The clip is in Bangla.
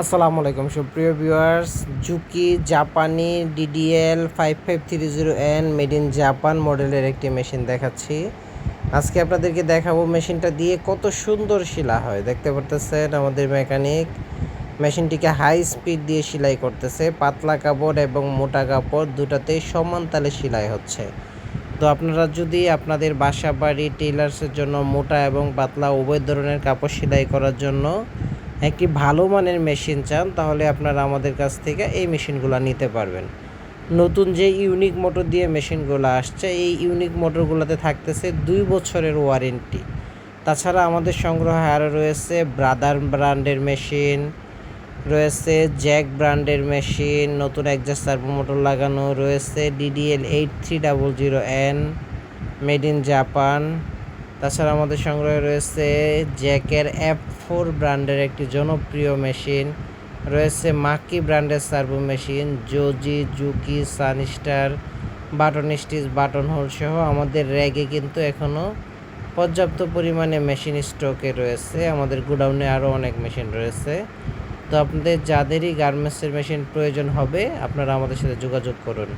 আসসালামু আলাইকুম, সুপ্রিয় ভিউয়ার্স জুকি জাপানি DDL five five three zero N made in Japan মডেলের একটি মেশিন দেখাচ্ছি। আজকে আপনাদেরকে দেখাবো মেশিনটা দিয়ে কত সুন্দর শিলা হয়। দেখতে পারতেছেন আমাদের মেকানিক মেশিনটিকে হাই স্পিড দিয়ে সেলাই করতেছে, পাতলা কাপড় এবং মোটা কাপড় দুটাতেই সমান তালে সেলাই হচ্ছে। তো আপনারা যদি আপনাদের বাসা বাড়ি টেলার্সের জন্য মোটা এবং পাতলা উভয় ধরনের কাপড় সেলাই করার জন্য একটি ভালো মানের মেশিন চান, তাহলে আপনারা আমাদের কাছ থেকে এই মেশিনগুলো নিতে পারবেন। নতুন যে ইউনিক মোটর দিয়ে মেশিনগুলো আসছে, এই ইউনিক মোটরগুলোতে থাকতেছে দুই বছরের ওয়ারেন্টি তাছাড়া আমাদের সংগ্রহে আরও রয়েছে ব্রাদার ব্র্যান্ডের মেশিন রয়েছে জ্যাক ব্র্যান্ডের মেশিন নতুন একজাস্ট সার্ভো মোটর লাগানো, রয়েছে DDL eight three double zero N made in Japan তাছাড়া আমাদের সংগ্রহে রয়েছে জ্যাকের এফ ফোর ব্র্যান্ডের একটি জনপ্রিয় মেশিন, রয়েছে মাকি ব্র্যান্ডের servo machine, জোজি, Juki, Sunstar, button stitch, button hole সহ আমাদের র্যাগে কিন্তু এখনও পর্যাপ্ত পরিমাণে মেশিন স্টকে রয়েছে। আমাদের গোডাউনে আরও অনেক মেশিন রয়েছে। তো আপনাদের যাদেরই গার্মেন্টসের মেশিন প্রয়োজন হবে, আপনারা আমাদের সাথে যোগাযোগ করুন।